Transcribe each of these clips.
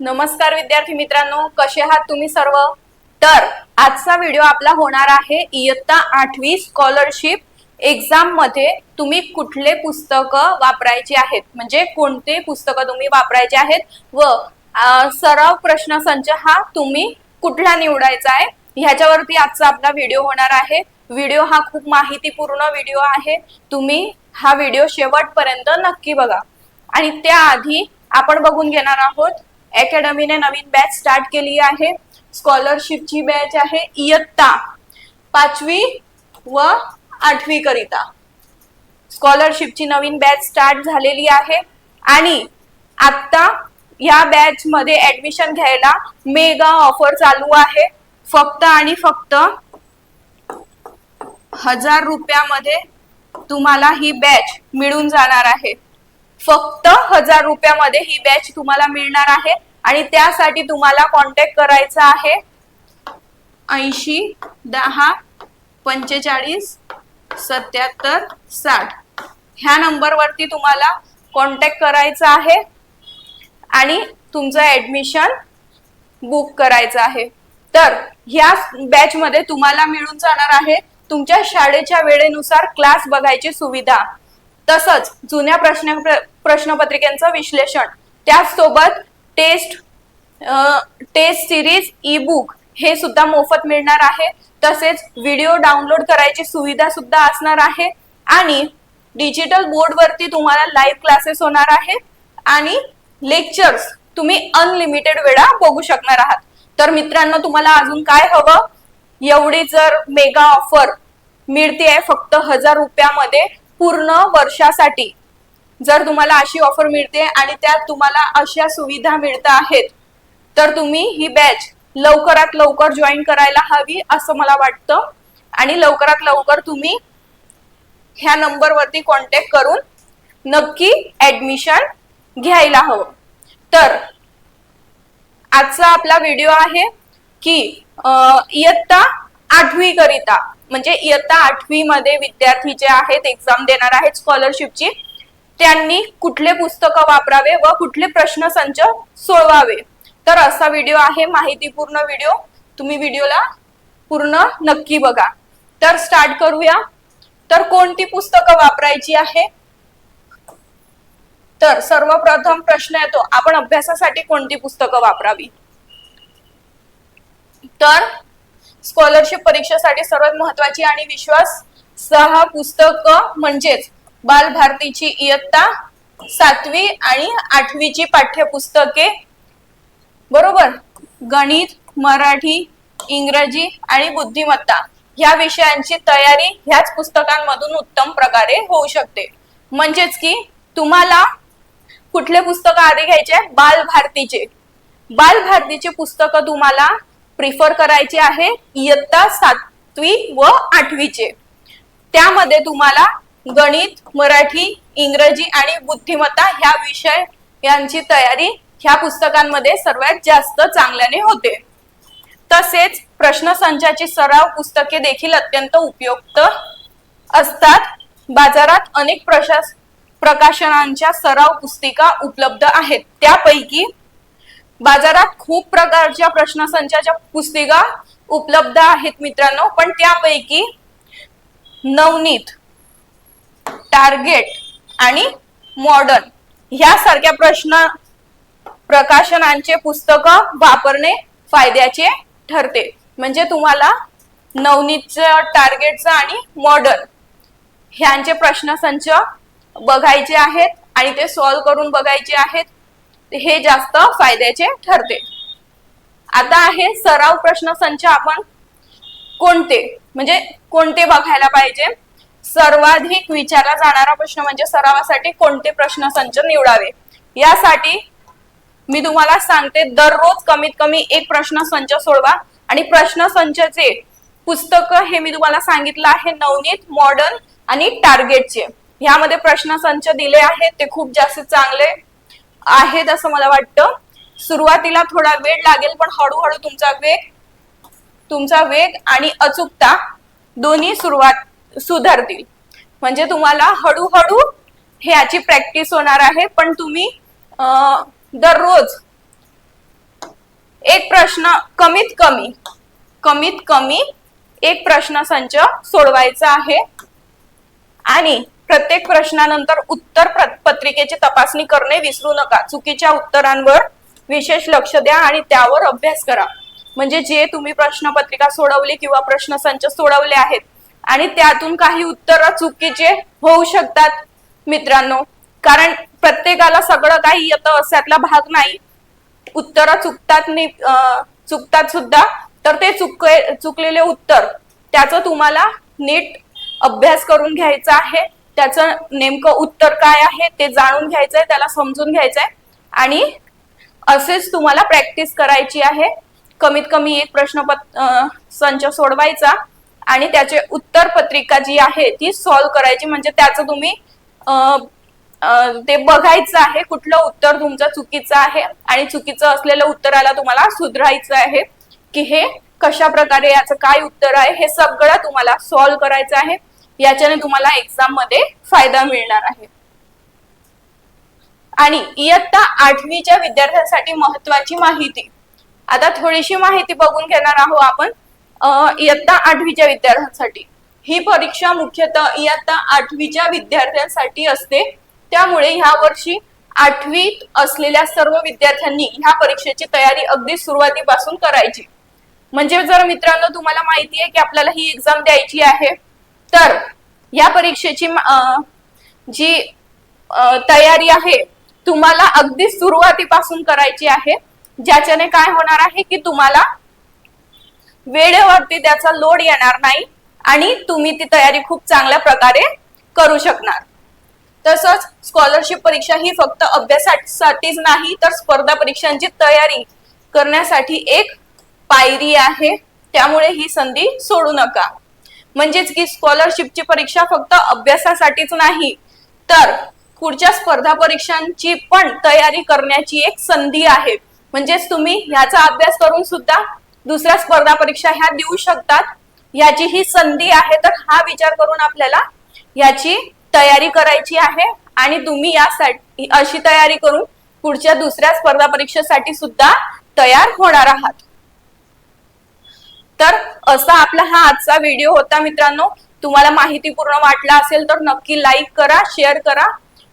नमस्कार विद्यार्थी मित्रांनो कसे आहात तुम्ही सर्व? तर आजचा व्हिडिओ आपला होणार आहे इयत्ता आठवी स्कॉलरशिप एक्झाममध्ये तुम्ही कुठले पुस्तकं वापरायची आहेत? म्हणजे कोणते पुस्तकं तुम्ही वापरायचे आहेत? व अं, सराव प्रश्नसंच हा तुम्ही कुठला निवडायचा आहे? ह्याच्यावरती आजचा आपला व्हिडिओ होणार आहे. व्हिडिओ हा खूप माहितीपूर्ण व्हिडिओ आहे. तुम्ही हा व्हिडिओ शेवटपर्यंत नक्की बघा. आणि त्याआधी आपण बघून घेणार आहोत अकॅडमीने नवीन बॅच स्टार्ट केली आहे. स्कॉलरशिपची बॅच आहे इयत्ता. पाचवी व आठवी करिता. स्कॉलरशिपची नवीन बॅच स्टार्ट झालेली आहे. आणि आता या बॅच मध्ये ऍडमिशन घ्यायला मेगा ऑफर चालू आहे. फक्त आणि फक्त हजार रुपयामध्ये तुम्हाला ही बॅच मिळून जाणार आहे. फक्त हजार रुपयामध्ये ही बॅच तुम्हाला मिळणार आहे. आणि त्यासाठी तुम्हाला कॉन्टॅक्ट करायचा आहे. ऐंशी दहा पंचेचाळीस सत्याहत्तर साठ. ह्या नंबरवरती तुम्हाला कॉन्टॅक्ट करायचा आहे आणि तुमचं ऍडमिशन बुक करायचं आहे. तर ह्या बॅचमध्ये तुम्हाला मिळून जाणार आहे तुमच्या शाळेच्या वेळेनुसार क्लास बघायची सुविधा. तसंच जुन्या प्रश्न प्रश्नपत्रिकेचं विश्लेषण. त्याचसोबत test test series E book हे सुद्धा मोफत मिळणार आहे. तसेच व्हिडिओ डाउनलोड करायची सुविधा सुद्धा असणार आहे. आणि डिजिटल बोर्डवरती तुम्हाला लाईव्ह क्लासेस होणार आहे आणि लेक्चर्स तुम्ही अनलिमिटेड वेळा बघू शकणार आहात. तर मित्रांनो तुम्हाला अजून काय हवं? एवढी जर मेगा ऑफर मिळते आहे फक्त हजार रुपयामध्ये पूर्ण वर्षासाठी. जर तुम्हाला अशी ऑफर मिळते आणि त्यात तुम्हाला अशा सुविधा मिळत आहेत तर तुम्ही ही बॅच लवकरात लवकर जॉईन करायला हवी असं मला वाटतं. आणि लवकरात लवकर तुम्ही ह्या नंबरवरती कॉन्टॅक्ट करून नक्की ऍडमिशन घ्यायला हवं. तर आजचा आपला व्हिडिओ आहे की इयत्ता आठवी करिता म्हणजे इयत्ता आठवी मध्ये विद्यार्थी जे आहेत एक्झाम देणार आहेत स्कॉलरशिपची त्यांनी कुठले पुस्तकं वापरावे व कुठले प्रश्न संच सोडवावे. तर असा व्हिडिओ आहे माहितीपूर्ण व्हिडिओ तुम्ही व्हिडिओला पूर्ण नक्की बघा. तर स्टार्ट करूया. तर कोणती पुस्तकं वापरायची आहे? तर सर्वप्रथम प्रश्न येतो आपण अभ्यासासाठी कोणती पुस्तकं वापरावी? तर स्कॉलरशिप परीक्षेसाठी सर्वात महत्वाची आणि विश्वास सहा पुस्तकं म्हणजेच बालभारतीची इयत्ता सातवी आणि आठवीची पाठ्यपुस्तके बरोबर? गणित मराठी इंग्रजी आणि बुद्धिमत्ता ह्या विषयांची तयारी ह्याच पुस्तकांमधून उत्तम प्रकारे होऊ शकते. म्हणजेच की तुम्हाला कुठले पुस्तक आधी घ्यायचे बालभारतीचे. बालभारतीचे पुस्तकं तुम्हाला प्रिफर करायचे आहे इयत्ता सातवी व आठवीचे. त्यामध्ये तुम्हाला गणित मराठी इंग्रजी आणि बुद्धिमत्ता ह्या विषय यांची तयारी ह्या पुस्तकांमध्ये सर्वात जास्त चांगल्याने होते. तसेच प्रश्नसंचाची सराव पुस्तके देखील अत्यंत उपयुक्त असतात. बाजारात अनेक प्रशास प्रकाशनांच्या सराव पुस्तिका उपलब्ध आहेत. त्यापैकी बाजारात खूप प्रकारच्या प्रश्नसंचाच्या पुस्तिका उपलब्ध आहेत मित्रांनो पण त्यापैकी नवनीत टार्गेट आणि मॉडर्न ह्यासारख्या प्रश्न प्रकाशनांचे पुस्तक वापरणे फायद्याचे ठरते. म्हणजे तुम्हाला नवनीतचं टार्गेटचं आणि मॉडर्न ह्यांचे प्रश्नसंच बघायचे आहेत आणि ते सॉल्व्ह करून बघायचे आहेत हे जास्त फायद्याचे ठरते. आता आहे सराव प्रश्नसंच आपण कोणते? म्हणजे कोणते बघायला पाहिजे? सर्वाधिक विचारला जाणारा प्रश्न म्हणजे सरावासाठी कोणते प्रश्न संच निवडावे? यासाठी मी तुम्हाला सांगते दररोज कमीत कमी एक प्रश्न संच सोडवा. आणि प्रश्न संचचे पुस्तक हे मी तुम्हाला सांगितलं आहे नवनीत मॉडर्न आणि टार्गेटचे ह्यामध्ये प्रश्न संच दिले आहेत ते खूप जास्त चांगले आहेत असं मला वाटतं. सुरुवातीला थोडा वेळ लागेल पण हळूहळू तुमचा वेग तुमचा वेग आणि अचूकता दोन्ही सुरुवात सुधारतील. म्हणजे तुम्हाला हळूहळू ह्याची प्रॅक्टिस होणार आहे पण तुम्ही दररोज एक प्रश्न कमीत कमी कमीत कमी एक प्रश्न संच सोडवायचा आहे. आणि प्रत्येक प्रश्नानंतर उत्तर पत्रिकेची तपासणी करणे विसरू नका. चुकीच्या उत्तरांवर विशेष लक्ष द्या आणि त्यावर अभ्यास करा. म्हणजे जे तुम्ही प्रश्नपत्रिका सोडवली किंवा प्रश्नसंच सोडवले आहेत आणि त्यातून काही उत्तर चुकीचे होऊ शकतात मित्रांनो. कारण प्रत्येकाला सगळं काही येतं अशातला भाग नाही. उत्तर चुकतात नि चुकतात सुद्धा तर ते चुक चुकलेले उत्तर त्याचं तुम्हाला नीट अभ्यास करून घ्यायचा आहे. त्याचं नेमकं उत्तर काय आहे ते जाणून घ्यायचंय त्याला समजून घ्यायचंय. आणि असेच तुम्हाला प्रॅक्टिस करायची आहे. कमीत कमी एक प्रश्नपत्र संच सोडवायचा. आणि त्याचे उत्तर पत्रिका जी आहे ती सॉल्व्ह करायची. म्हणजे त्याचं तुम्ही ते बघायचं आहे कुठलं उत्तर तुमचं चुकीचं आहे आणि चुकीचं असलेलं उत्तराला तुम्हाला सुधारायचं आहे की हे कशा प्रकारे याचं काय उत्तर आहे हे सगळं तुम्हाला सॉल्व्ह करायचं आहे. याच्याने तुम्हाला एक्झाममध्ये फायदा मिळणार आहे. आणि इयत्ता आठवीच्या विद्यार्थ्यांसाठी महत्वाची माहिती. आता थोडीशी माहिती बघून घेणार आहोत आपण. इयत्ता आठवीच्या विद्यार्थ्यांसाठी. ही परीक्षा मुख्यतः इयत्ता आठवीच्या विद्यार्थ्यांसाठी असते. त्यामुळे ह्या वर्षी आठवीत असलेल्या सर्व विद्यार्थ्यांनी ह्या परीक्षेची तयारी अगदी सुरुवातीपासून करायची. म्हणजे जर मित्रांनो तुम्हाला माहिती आहे की आपल्याला ही एक्झाम द्यायची आहे तर या परीक्षेची जी तयारी आहे तुम्हाला अगदी सुरुवातीपासून करायची आहे. ज्याच्याने काय होणार आहे की तुम्हाला वेळेवरती त्याचा लोड येणार नाही आणि तुम्ही ती तयारी खूप चांगल्या प्रकारे करू शकणार. तसंच स्कॉलरशिप परीक्षा ही फक्त अभ्यासासाठीच नाही तर स्पर्धा परीक्षांची तयारी करण्यासाठी एक पायरी आहे. त्यामुळे ही संधी सोडू नका. म्हणजेच की स्कॉलरशिपची परीक्षा फक्त अभ्यासासाठीच नाही तर पुढच्या स्पर्धा परीक्षांची पण तयारी करण्याची एक संधी आहे. म्हणजेच तुम्ही ह्याचा अभ्यास करून सुद्धा दुसऱ्या स्पर्धा परीक्षा ह्या देऊ शकतात. याची ही संधी आहे तर हा विचार करून आपल्याला याची तयारी करायची आहे. आणि तुम्ही यासाठी अशी तयारी करून पुढच्या दुसऱ्या स्पर्धा परीक्षेसाठी सुद्धा तयार होणार आहात. तर असा आपला हा आजचा व्हिडिओ होता मित्रांनो. तुम्हाला माहितीपूर्ण वाटला असेल तर नक्की लाईक करा शेअर करा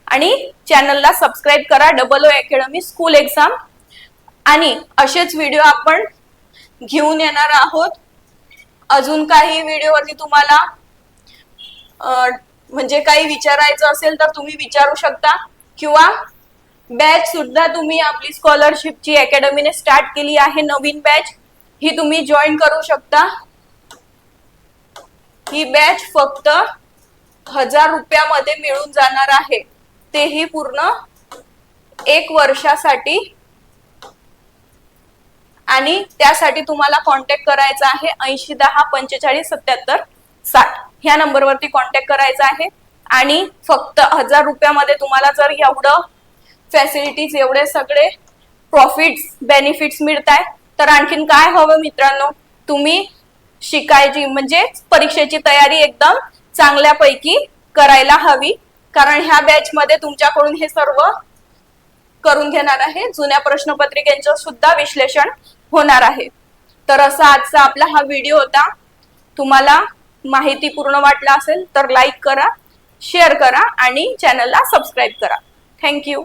आणि चॅनलला सबस्क्राईब करा. Double O academy school exam. आणि असेच व्हिडिओ आपण घेऊन येणार आहोत. अजून काही व्हिडिओवरती तुम्हाला म्हणजे काही विचारायचं असेल तर तुम्ही विचारू शकता. किंवा बॅच सुद्धा तुम्ही आपली स्कॉलरशिपची अकॅडमीने स्टार्ट केली आहे नवीन बॅच ही तुम्ही जॉईन करू शकता. ही बॅच फक्त हजार रुपयामध्ये मिळून जाणार आहे. तेही पूर्ण एक वर्षासाठी. आणि त्यासाठी तुम्हाला कॉन्टॅक्ट करायचा आहे ऐंशी दहा पंचेचाळीस सत्याहत्तर साठ. ह्या नंबरवरती कॉन्टॅक्ट करायचा आहे. आणि फक्त हजार रुपयामध्ये तुम्हाला जर एवढं फॅसिलिटीज एवढे सगळे प्रॉफिट्स बेनिफिट्स मिळत आहे तर आणखीन काय हवं मित्रांनो? तुम्ही शिकायची म्हणजे परीक्षेची तयारी एकदम चांगल्यापैकी करायला हवी. कारण ह्या बॅचमध्ये तुमच्याकडून हे सर्व करून घेणार आहे. जुन्या प्रश्नपत्रिकेचं सुद्धा विश्लेषण होणार आहे. तर असा आजचा आपला हा व्हिडिओ होता. तुम्हाला माहिती पूर्ण वाटला असेल तर लाईक करा शेअर करा आणि चॅनलला सबस्क्राईब करा. थँक्यू